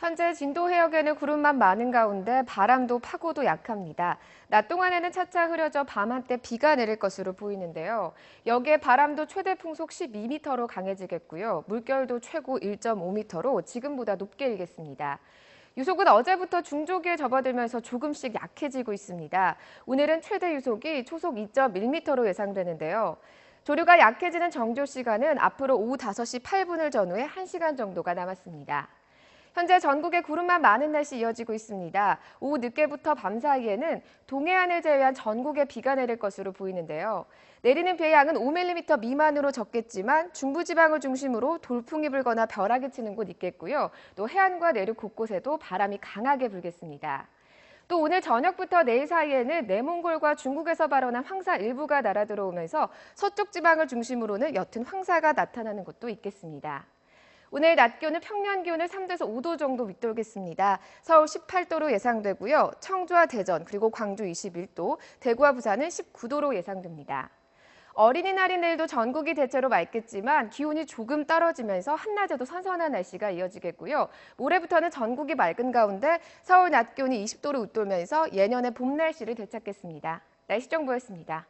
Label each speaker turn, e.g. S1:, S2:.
S1: 현재 진도 해역에는 구름만 많은 가운데 바람도 파고도 약합니다. 낮 동안에는 차차 흐려져 밤 한때 비가 내릴 것으로 보이는데요. 여기에 바람도 최대 풍속 12m로 강해지겠고요. 물결도 최고 1.5m로 지금보다 높게 일겠습니다. 유속은 어제부터 중조기에 접어들면서 조금씩 약해지고 있습니다. 오늘은 최대 유속이 초속 2.1m로 예상되는데요. 조류가 약해지는 정조 시간은 앞으로 오후 5시 8분을 전후해 1시간 정도가 남았습니다. 현재 전국에 구름만 많은 날씨 이어지고 있습니다. 오후 늦게부터 밤 사이에는 동해안을 제외한 전국에 비가 내릴 것으로 보이는데요. 내리는 비의 양은 5mm 미만으로 적겠지만 중부지방을 중심으로 돌풍이 불거나 벼락이 치는 곳 있겠고요. 또 해안과 내륙 곳곳에도 바람이 강하게 불겠습니다. 또 오늘 저녁부터 내일 사이에는 내몽골과 중국에서 발원한 황사 일부가 날아들어오면서 서쪽 지방을 중심으로는 옅은 황사가 나타나는 곳도 있겠습니다. 오늘 낮 기온은 평년 기온을 3도에서 5도 정도 윗돌겠습니다. 서울 18도로 예상되고요. 청주와 대전 그리고 광주 21도, 대구와 부산은 19도로 예상됩니다. 어린이날인 내일도 전국이 대체로 맑겠지만 기온이 조금 떨어지면서 한낮에도 선선한 날씨가 이어지겠고요. 모레부터는 전국이 맑은 가운데 서울 낮 기온이 20도로 웃돌면서 예년의 봄 날씨를 되찾겠습니다. 날씨 정보였습니다.